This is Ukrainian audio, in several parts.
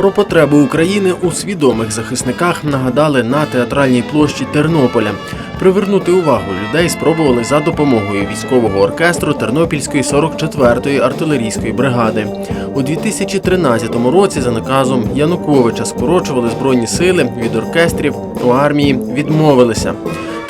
Про потребу України у свідомих захисниках нагадали на театральній площі Тернополя. Привернути увагу людей спробували за допомогою військового оркестру Тернопільської 44-ї артилерійської бригади. У 2013 році за наказом Януковича скорочували збройні сили від оркестрів у армії відмовилися.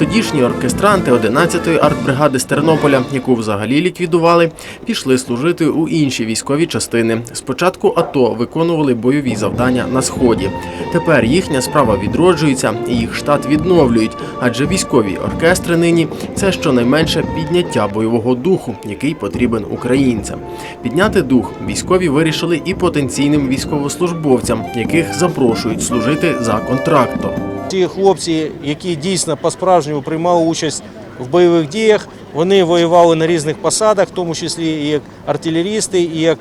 Тодішні оркестранти 11-ї артбригади з Тернополя, яку взагалі ліквідували, пішли служити у інші військові частини. Спочатку АТО виконували бойові завдання на сході. Тепер їхня справа відроджується і їх штат відновлюють, адже військові оркестри нині це щонайменше підняття бойового духу, який потрібен українцям. Підняти дух військові вирішили і потенційним військовослужбовцям, яких запрошують служити за контрактом. Ті хлопці, які дійсно по-справжньому приймали участь в бойових діях, вони воювали на різних посадах, в тому числі і як артилерісти, і як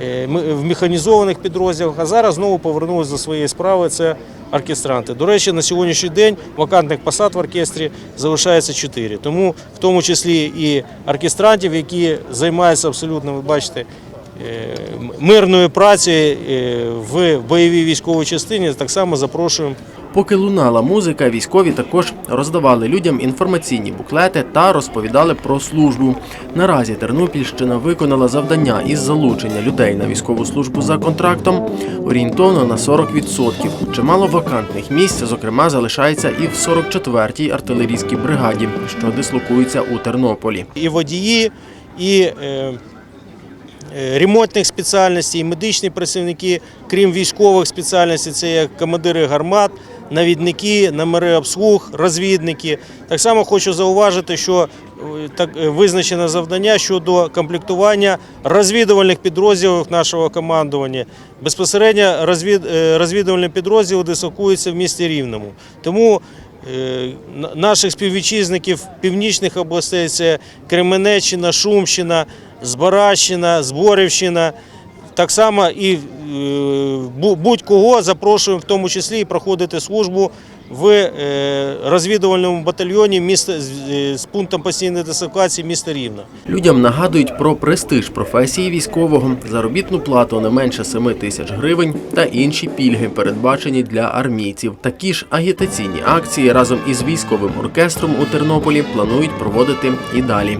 е, в механізованих підрозділах. А зараз знову повернулися до своєї справи. Це оркестранти. До речі, на сьогоднішній день вакантних посад в оркестрі залишається чотири. Тому в тому числі і оркестрантів, які займаються абсолютно, ви бачите. Е, м- Мирною працею е, в бойовій військовій частині так само запрошуємо Поки лунала музика, військові також роздавали людям інформаційні буклети та розповідали про службу. Наразі Тернопільщина виконала завдання із залучення людей на військову службу за контрактом орієнтовно на 40%. Чимало вакантних місць, зокрема, залишається і в 44-й артилерійській бригаді, що дислокується у Тернополі. і водії, і е, ремонтних спеціальностей, медичні працівники, крім військових спеціальностей, це як командири гармат, навідники, номери обслуг, розвідники. Так само хочу зауважити, що е, так е, визначено завдання щодо комплектування розвідувальних підрозділів нашого командування. Безпосередньо розвід, е, розвідувальні підрозділи дислокуються в місті Рівному. Тому Е, наших співвітчизників північних областей це Кременеччина, Шумщина, Збаращина, Зборівщина. Так само і е, будь-кого запрошуємо, в тому числі і проходити службу в е, розвідувальному батальйоні міста е, з пунктом постійної дислокації міста Рівна. Людям нагадують про престиж професії військового, заробітну плату не менше 7 тисяч гривень та інші пільги, передбачені для армійців. Такі ж агітаційні акції разом із військовим оркестром у Тернополі планують проводити і далі.